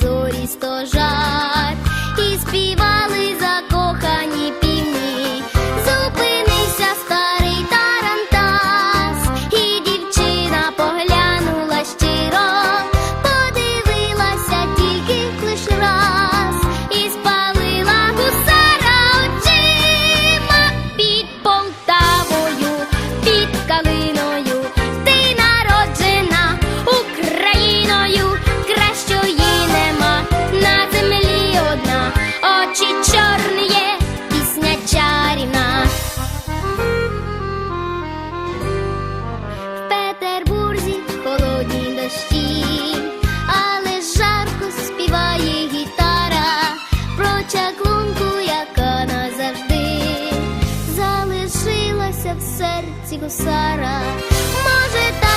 зорі стожать і співали серці гусара, може так.